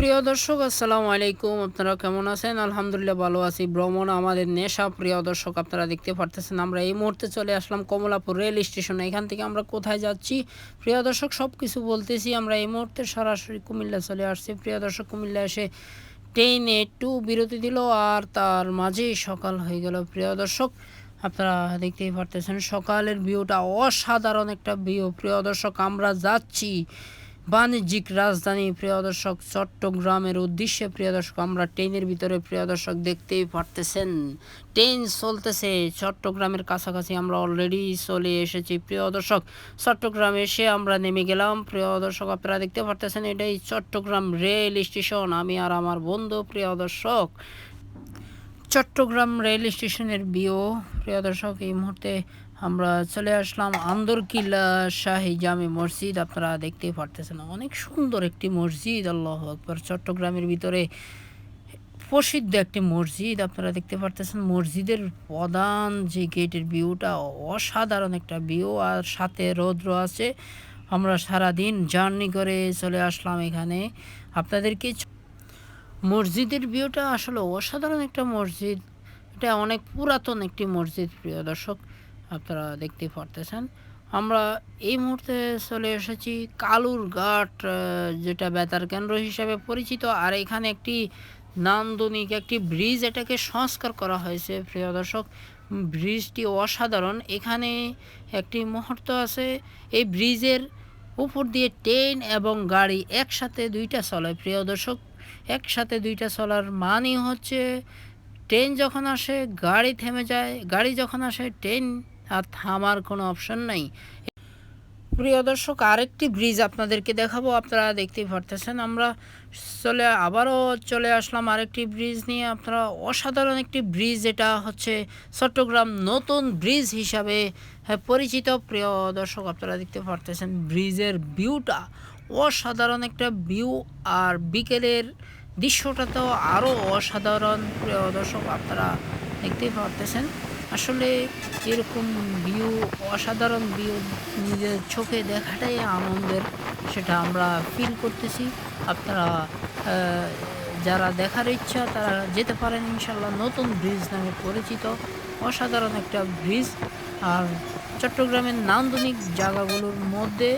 প্রিয় দর্শক, আসসালামু আলাইকুম। আপনারা কেমন আছেন? আলহামদুলিল্লাহ ভালো আছি। ভ্রমণ আমাদের নেশা। প্রিয় দর্শক, আপনারা দেখতে পারতেছেন, আমরা এই মুহূর্তে চলে আসলাম কমলাপুর রেল স্টেশনে। এখান থেকে আমরা কোথায় যাচ্ছি? প্রিয় দর্শক সব কিছু বলতেছি, আমরা এই মুহূর্তে সরাসরি কুমিল্লা চলে আসছি। প্রিয় দর্শক, কুমিল্লা এসে ট্রেনে একটু বিরতি দিল আর তার মাঝেই সকাল হয়ে গেল। প্রিয় দর্শক, আপনারা দেখতেই পারতেছেন, সকালের ভিউটা অসাধারণ একটা ভিউ। প্রিয় দর্শক, আমরা যাচ্ছি বাণিজ্যিক রাজধানী প্রিয় দর্শক চট্টগ্রামের উদ্দেশ্যে প্রিয় দর্শক আমরা ট্রেনের ভিতরে প্রিয় দর্শক দেখতেই পারতেছেন। ট্রেন চলতেছে, চট্টগ্রামের কাছাকাছি আমরা অলরেডি চলে এসেছি প্রিয় দর্শক চট্টগ্রামে এসে আমরা নেমে গেলাম। প্রিয় দর্শক আপনারা দেখতে পারতেছেন এটাই চট্টগ্রাম রেল স্টেশন। আমি আর আমার বন্ধু প্রিয় দর্শক চট্টগ্রাম রেল স্টেশনের বিও প্রিয় দর্শক এই মুহূর্তে আমরা চলে আসলাম আন্দরকিল্লা শাহী জামে মসজিদ। আপনারা দেখতেই পারতেছেন অনেক সুন্দর একটি মসজিদ, আল্লাহ আকবর। চট্টগ্রামের ভিতরে প্রসিদ্ধ একটি মসজিদ। আপনারা দেখতে পারতেছেন মসজিদের প্রধান যে গেটের ভিউটা, অসাধারণ একটা ভিউ। আর সাথে রৌদ্র আছে। আমরা সারাদিন জার্নি করে চলে আসলাম এখানে। আপনাদেরকে মসজিদের ভিউটা আসলে অসাধারণ একটা মসজিদ। এটা অনেক পুরাতন একটি মসজিদ, প্রিয় দর্শক। আপনারা দেখতে পারতেছেন। আমরা এই মুহূর্তে চলে এসেছি কালুর ঘাট যেটা বেতার কেন্দ্র হিসাবে পরিচিত। আর এখানে একটি নান্দনিক একটি ব্রিজ, এটাকে সংস্কার করা হয়েছে। প্রিয় দর্শক, ব্রিজটি অসাধারণ। এখানে একটি মুহূর্ত আছে, এই ব্রিজের উপর দিয়ে ট্রেন এবং গাড়ি একসাথে দুইটা চলে। প্রিয় দর্শক, একসাথে দুইটা চলার মানই হচ্ছে, ট্রেন যখন আসে, গাড়ি থেমে যায়। গাড়ি যখন আসে, ট্রেন আর থামার কোনো অপশন নাই। প্রিয় দর্শক আরেকটি ব্রিজ আপনাদেরকে দেখাবো আপনারা দেখতেই পারতেছেন। আমরা চলে আবারও চলে আসলাম আরেকটি ব্রিজ নিয়ে। আপনারা অসাধারণ একটি ব্রিজ এটা হচ্ছে চট্টগ্রাম নতুন ব্রিজ হিসাবে হ্যাঁ, পরিচিত। প্রিয় দর্শক আপনারা দেখতে পারতেছেন ব্রিজের ভিউটা। অসাধারণ একটা ভিউ আর বিকেলের দৃশ্যটা তো আরও অসাধারণ। প্রিয় দর্শক আপনারা দেখতেই পারতেছেন। আসলে এরকম ভিউ অসাধারণ ভিউ নিজের চোখে দেখাটাই আনন্দের, সেটা আমরা ফিল করতেছি। আপনারা যারা দেখার ইচ্ছা, তারা যেতে পারেন ইনশাল্লাহ নতুন ব্রিজ নামে পরিচিত। অসাধারণ একটা ব্রিজ আর চট্টগ্রামের নান্দনিক জায়গাগুলোর মধ্যে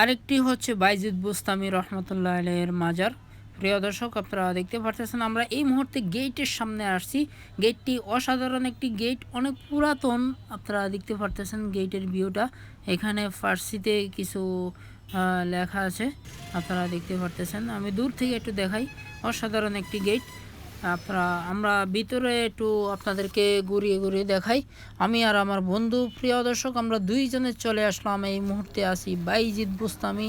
আরেকটি হচ্ছে বাইজিদ বুস্তামি রহমতুল্লাহ আলের মাজার। প্রিয় দর্শক, আপনারা দেখতে পারতেছেন আমরা এই মুহূর্তে গেটের সামনে আসছি। গেটটি অসাধারণ একটি গেট অনেক পুরাতন। আপনারা দেখতে পারতেছেন গেটের ভিউটা। এখানে ফার্সিতে কিছু লেখা আছে। আপনারা দেখতে পারতেছেন। আমি দূর থেকে একটু দেখাই। অসাধারণ একটি গেট আপনারা আমরা ভিতরে একটু আপনাদেরকে ঘুরিয়ে ঘুরিয়ে দেখাই। আমি আর আমার বন্ধু, প্রিয় দর্শক, আমরা দুইজনে চলে আসলাম। এই মুহূর্তে আসি বাইজিৎ বুস্তামি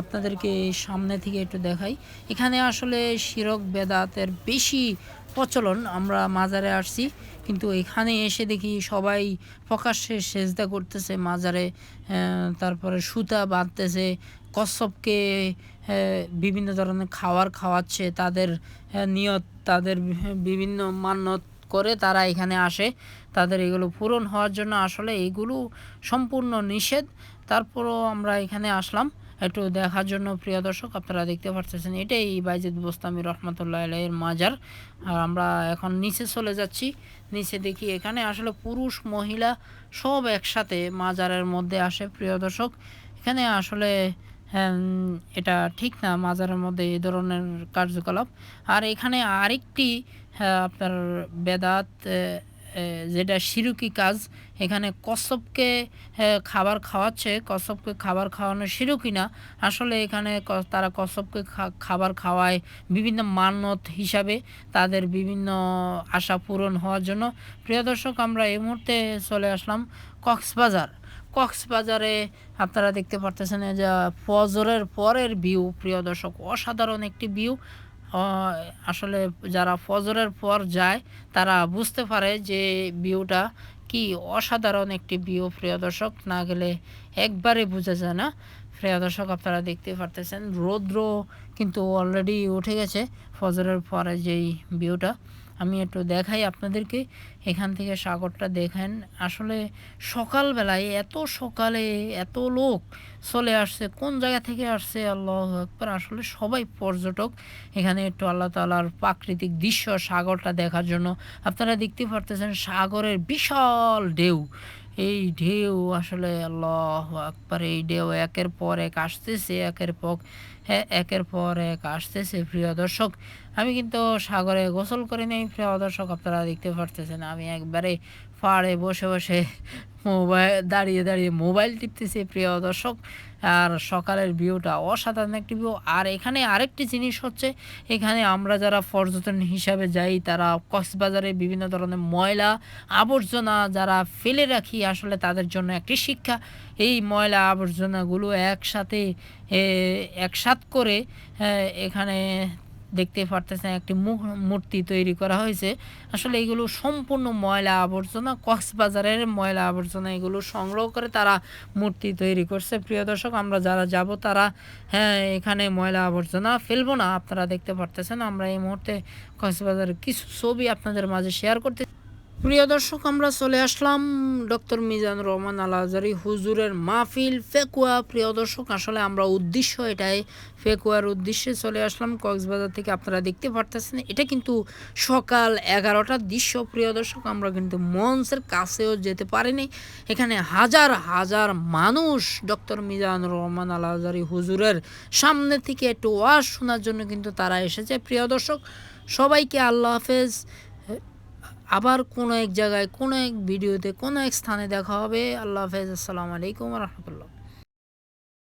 আপনাদেরকে সামনে থেকে একটু দেখাই। এখানে আসলে শিরক বেদাতের বেশি প্রচলন, আমরা মাজারে আসছি। কিন্তু এখানে এসে দেখি সবাই প্রকাশ্যে সেজদা করতেছে মাজারে তারপরে সুতা বাঁধতেছে, কচ্ছপকে বিভিন্ন ধরনের খাওয়ার খাওয়াচ্ছে, তাদের নিয়ত, তাদের বিভিন্ন মান্যত করে তারা এখানে আসে। তাদের এগুলো পূরণ হওয়ার জন্য আসলে এগুলো সম্পূর্ণ নিষেধ। তারপরও আমরা এখানে আসলাম। একটু দেখার জন্য প্রিয় দর্শক আপনারা দেখতে পাচ্ছেন এটাই বাইজিদ বোস্তামি রহমতুল্লাহ এর মাজার। আর আমরা এখন নিচে চলে যাচ্ছি। নিচে দেখি এখানে আসলে পুরুষ মহিলা সব একসাথে মাজারের মধ্যে আসে প্রিয় দর্শক। এখানে আসলে হ্যাঁ, এটা ঠিক না মাজারের মধ্যে এই ধরনের কার্যকলাপ। আর এখানে আরেকটি হ্যাঁ, আপনার বেদাত যেটা শিরুকি কাজ, এখানে কচ্ছপকে খাবার খাওয়াচ্ছে কচ্ছপকে খাবার খাওয়ানো শিরুকি না। আসলে এখানে তারা কচ্ছপকে খাবার খাওয়ায় বিভিন্ন মানত হিসাবে তাদের বিভিন্ন আশা পূরণ হওয়ার জন্য। প্রিয় দর্শক, আমরা এই মুহূর্তে চলে আসলাম কক্সবাজার। কক্সবাজারে আপনারা দেখতে পারতেছেন যে ফজরের পরের ভিউ প্রিয় দর্শক, অসাধারণ একটি ভিউ আসলে যারা ফজরের পর যায়, তারা বুঝতে পারে যে ভিউটা কি অসাধারণ একটি ভিউ, প্রিয় দর্শক। না গেলে একবারে বোঝা যায় না। প্রিয় দর্শক, আপনারা দেখতে পারতেছেন, রৌদ্র কিন্তু অলরেডি উঠে গেছে ফজরের পরে যেই ভিউটা। আমি একটু দেখাই আপনাদেরকে। এখান থেকে সাগরটা দেখেন। আসলে সকালবেলায় এত সকালে এত লোক চলে আসছে। কোন জায়গা থেকে আসছে? আল্লাহ একবার আসলে সবাই পর্যটক। এখানে একটু আল্লাহ তালার প্রাকৃতিক দৃশ্য সাগরটা দেখার জন্য। আপনারা দেখতে পারতেছেন সাগরের বিশাল ঢেউ। এই ঢেউ, আসলে আল্লাহ একবার এই ঢেউ একের পর এক আসতেছে, একের পর হ্যাঁ একের পর এক আসতেছে, প্রিয় দর্শক। আমি কিন্তু সাগরে গোসল করে নেই, প্রিয় দর্শক, আপনারা দেখতে পারতেছেন, আমি একবারে পাড়ে বসে বসে মোবাইল দাঁড়িয়ে দাঁড়িয়ে মোবাইল টিপতেছে প্রিয় দর্শক। আর সকালের ভিউটা অসাধারণ একটি ভিউ। আর এখানে আরেকটি জিনিস হচ্ছে, এখানে আমরা যারা পর্যটন হিসাবে যাই, তারা কক্সবাজারে বিভিন্ন ধরনের ময়লা আবর্জনা যারা ফেলে রাখি, আসলে তাদের জন্য একটি শিক্ষা। এই ময়লা আবর্জনাগুলো একসাথে একসাথ করে এখানে দেখতে পারতেছেন, একটি মুখ, মূর্তি তৈরি করা হয়েছে। আসলে এগুলো সম্পূর্ণ ময়লা আবর্জনা, কক্সবাজারের ময়লা আবর্জনা এগুলো সংগ্রহ করে তারা মূর্তি তৈরি করছে। প্রিয় দর্শক, আমরা যারা যাব, তারা হ্যাঁ এখানে ময়লা আবর্জনা ফেলব না। আপনারা দেখতে পারতেছেন, আমরা এই মুহূর্তে কক্সবাজারের কিছু ছবি আপনাদের মাঝে শেয়ার করতে প্রিয় দর্শক, আমরা চলে আসলাম ডক্টর মিজান রহমান আল আজারি হুজুরের মাহফিল ফেকুয়া। প্রিয় দর্শক, আসলে আমরা উদ্দেশ্য এটাই, ফেকুয়ার উদ্দেশ্যে চলে আসলাম কক্সবাজার থেকে। আপনারা দেখতে পারতেছেন, এটা কিন্তু সকাল এগারোটার দৃশ্য। প্রিয় দর্শক, আমরা কিন্তু মঞ্চের কাছেও যেতে পারিনি। এখানে হাজার হাজার মানুষ ডক্টর মিজান রহমান আল আজারি হুজুরের সামনে থেকে একটু ওয়াজ শোনার জন্য কিন্তু তারা এসেছে। প্রিয় দর্শক, সবাইকে আল্লাহ হাফেজ। আবার কোনো এক জায়গায়, কোনো এক ভিডিওতে, কোনো এক স্থানে দেখা হবে। আল্লাহ হাফেজ। আসসালামু আলাইকুম রহমতুল্লাহ।